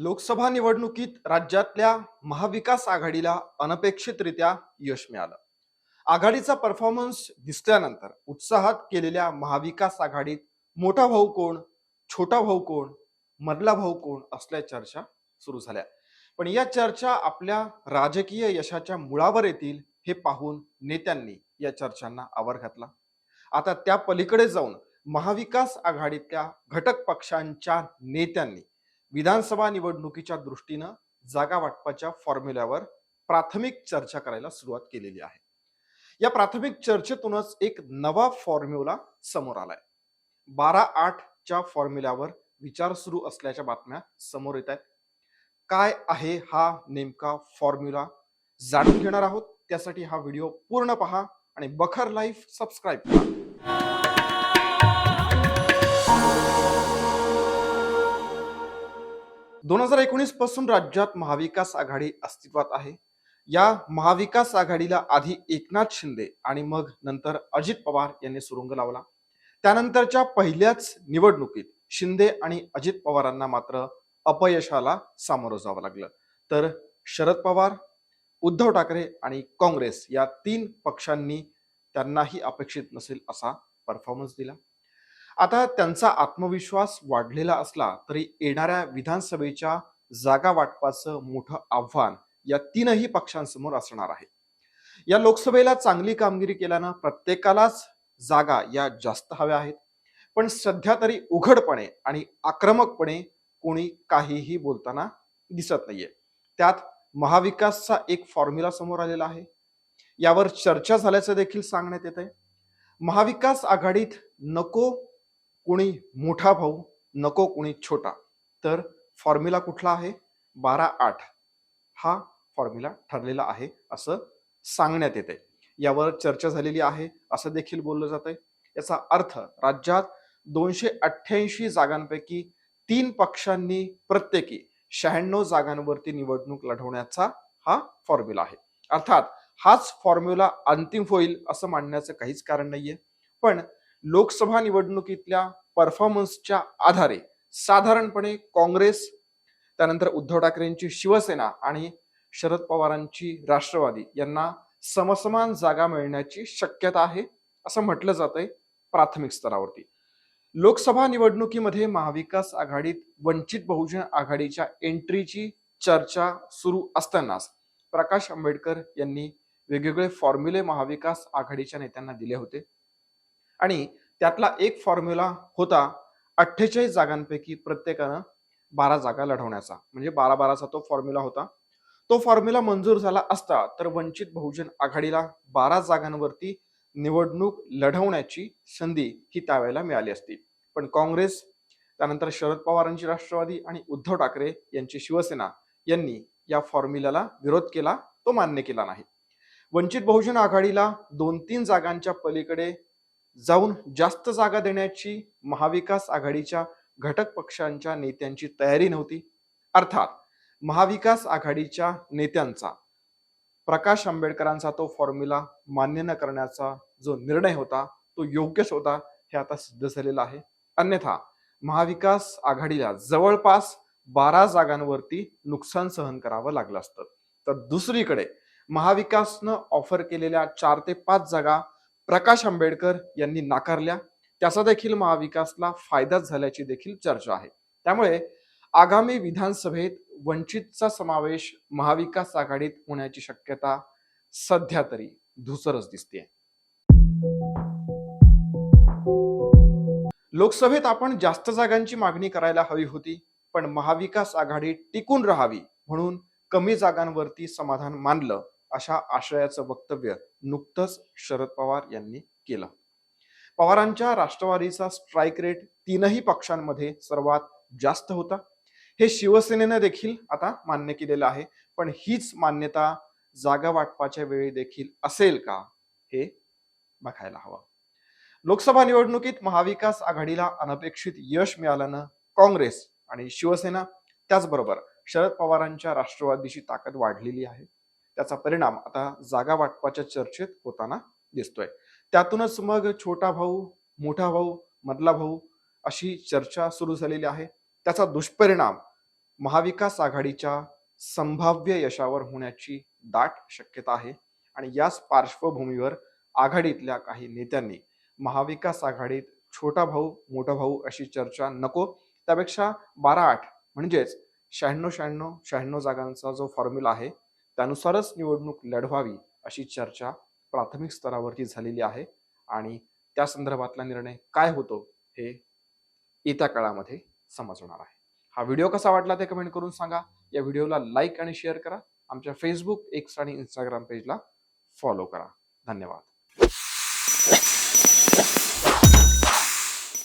लोकसभा निवडणुकीत राज्यातल्या महाविकास आघाडीला अनपेक्षितरित्या यश मिळालं. आघाडीचा परफॉर्मन्स दिसल्यानंतर उत्साहात केलेल्या महाविकास आघाडीत मोठा भाऊ कोण छोटा भाऊ कोण मधला भाऊ कोण असल्या चर्चा सुरू झाल्या. पण या चर्चा आपल्या राजकीय यशाच्या मुळावर येतील हे पाहून नेत्यांनी या चर्चांना आवर घातला. आता त्या पलीकडे जाऊन महाविकास आघाडीतल्या घटक पक्षांच्या नेत्यांनी विधानसभा निवडणुकीच्या दृष्टीनं जागा वाटपाच्या फॉर्म्युल्यावर प्राथमिक चर्चा करायला सुरुवात केलेली आहे. या प्राथमिक चर्चेतूनच एक नवा फॉर्म्युला समोर आलाय. बारा आठच्या फॉर्म्युल्यावर विचार सुरू असल्याच्या बातम्या समोर येत आहेत. काय आहे हा नेमका फॉर्म्युला जाणून घेणार आहोत. त्यासाठी हा व्हिडिओ पूर्ण पहा आणि बखर लाईफ सबस्क्राईब करा. दोन हजार एकोणीसपासून राज्यात महाविकास आघाडी अस्तित्वात आहे. या महाविकास आघाडीला आधी एकनाथ शिंदे आणि मग नंतर अजित पवार यांनी सुरुंग लावला. त्यानंतरच्या पहिल्याच निवडणुकीत शिंदे आणि अजित पवारांना मात्र अपयशाला सामोरं जावं लागलं. तर शरद पवार उद्धव ठाकरे आणि काँग्रेस या तीन पक्षांनी त्यांनाही अपेक्षित नसेल असा परफॉर्मन्स दिला. आता त्यांचा आत्मविश्वास वाढलेला असला तरी येणाऱ्या विधानसभेच्या जागा वाटपाचं मोठं आव्हान या तीनही पक्षांसमोर असणार आहे. या लोकसभेला चांगली कामगिरी केल्यानं प्रत्येकालाच जागा या जास्त हव्या आहेत. पण सध्या तरी उघडपणे आणि आक्रमकपणे कोणी काहीही बोलताना दिसत नाहीये. त्यात महाविकासचा एक फॉर्म्युला समोर आलेला आहे. यावर चर्चा झाल्याचं देखील सांगण्यात येत आहे महाविकास आघाडीत नको कुणी मोठा भाऊ नको कुणी छोटा. तर फॉर्म्युला कुठला आहे? बारा आठ. हा फॉर्म्युला ठरलेला आहे असं सांगण्यात येते यावर चर्चा झालेली आहे असं देखील बोललं जात आहे याचा अर्थ राज्यात दोनशे अठ्ठ्याऐंशी जागांपैकी तीन पक्षांनी प्रत्येकी शहाण्णव जागांवरती निवडणूक लढवण्याचा हा फॉर्म्युला आहे. अर्थात हाच फॉर्म्युला अंतिम होईल असं मानण्याचं काहीच कारण नाहीये. पण लोकसभा निवडणुकीतल्या परफॉर्मन्सच्या आधारे साधारणपणे काँग्रेस त्यानंतर उद्धव ठाकरेंची शिवसेना आणि शरद पवारांची राष्ट्रवादी यांना समसमान जागा मिळण्याची शक्यता आहे असं म्हटलं जातंय प्राथमिक स्तरावरती. लोकसभा निवडणुकीमध्ये महाविकास आघाडीत वंचित बहुजन आघाडीच्या एंट्रीची चर्चा सुरू असतानाच प्रकाश आंबेडकर यांनी वेगवेगळे फॉर्म्युले महाविकास आघाडीच्या नेत्यांना दिले होते. आणि त्यातला एक फॉर्म्युला होता अठ्ठेचाळीस जागांपैकी प्रत्येकानं बारा जागा लढवण्याचा. म्हणजे बारा बाराचा तो फॉर्म्युला होता. तो फॉर्म्युला मंजूर झाला असता तर वंचित बहुजन आघाडीला बारा जागांवरती निवडणूक लढवण्याची संधी ही त्यावेळेला मिळाली असती. पण काँग्रेस त्यानंतर शरद पवारांची राष्ट्रवादी आणि उद्धव ठाकरे यांची शिवसेना यांनी या फॉर्म्युल्याला विरोध केला तो मान्य केला नाही. वंचित बहुजन आघाडीला दोन तीन जागांच्या पलीकडे जाऊन जास्त जागा देण्याची महाविकास आघाडीच्या घटक पक्षांच्या नेत्यांची तयारी नव्हती. अर्थात महाविकास आघाडीच्या नेत्यांचा प्रकाश आंबेडकरांचा तो फॉर्म्युला मान्य न करण्याचा जो निर्णय होता तो योग्यच होता हे आता सिद्ध झालेलं आहे. अन्यथा महाविकास आघाडीला जवळपास बारा जागांवरती नुकसान सहन करावं लागलं असतं. तर दुसरीकडे महाविकासनं ऑफर केलेल्या चार ते पाच जागा प्रकाश आंबेडकर यांनी नाकारल्या. त्याचा देखील महाविकासला फायदाच झाल्याची देखील चर्चा आहे. त्यामुळे आगामी विधानसभेत वंचितचा समावेश महाविकास आघाडीत होण्याची शक्यता सध्या तरी धुसरच दिसते लोकसभेत आपण जास्त जागांची मागणी करायला हवी होती पण महाविकास आघाडी टिकून राहावी म्हणून कमी जागांवरती समाधान मानलं. अशा आशयाचं वक्तव्य नुकतंच शरद पवार यांनी केलं. पवारांच्या राष्ट्रवादीचा स्ट्राईक रेट तीनही पक्षांमध्ये सर्वात जास्त होता. हे शिवसेनेनं देखील आता मान्य केलेलं आहे पण हीच मान्यता जागा वाटपाच्या वेळी देखील असेल का हे बघायला हवं. लोकसभा निवडणुकीत महाविकास आघाडीला अनपेक्षित यश मिळाल्यानं काँग्रेस आणि शिवसेना त्याचबरोबर शरद पवारांच्या राष्ट्रवादीची ताकद वाढलेली आहे. त्याचा परिणाम आता जागा वाटपाच्या चर्चेत होताना दिसतोय. त्यातूनच मग छोटा भाऊ मोठा भाऊ मधला भाऊ अशी चर्चा सुरू झालेली आहे. त्याचा दुष्परिणाम महाविकास आघाडीच्या संभाव्य यशावर होण्याची दाट शक्यता आहे आणि याच पार्श्वभूमीवर आघाडीतल्या काही नेत्यांनी महाविकास आघाडीत छोटा भाऊ मोठा भाऊ अशी चर्चा नको. त्यापेक्षा बारा आठ म्हणजेच शहाण्णव शहाण्णव शहाण्णव जागांचा जो फॉर्म्युला आहे त्यानुसारच निवडणूक लढवावी अशी चर्चा प्राथमिक स्तरावरती झालेली आहे. आणि त्या संदर्भातला निर्णय काय होतो हे येत्या काळामध्ये समजणार आहे. हा व्हिडिओ कसा वाटला ते कमेंट करून सांगा. या व्हिडिओला लाईक आणि शेअर करा. आमच्या फेसबुक एक्स आणि इंस्टाग्राम पेजला फॉलो करा. धन्यवाद.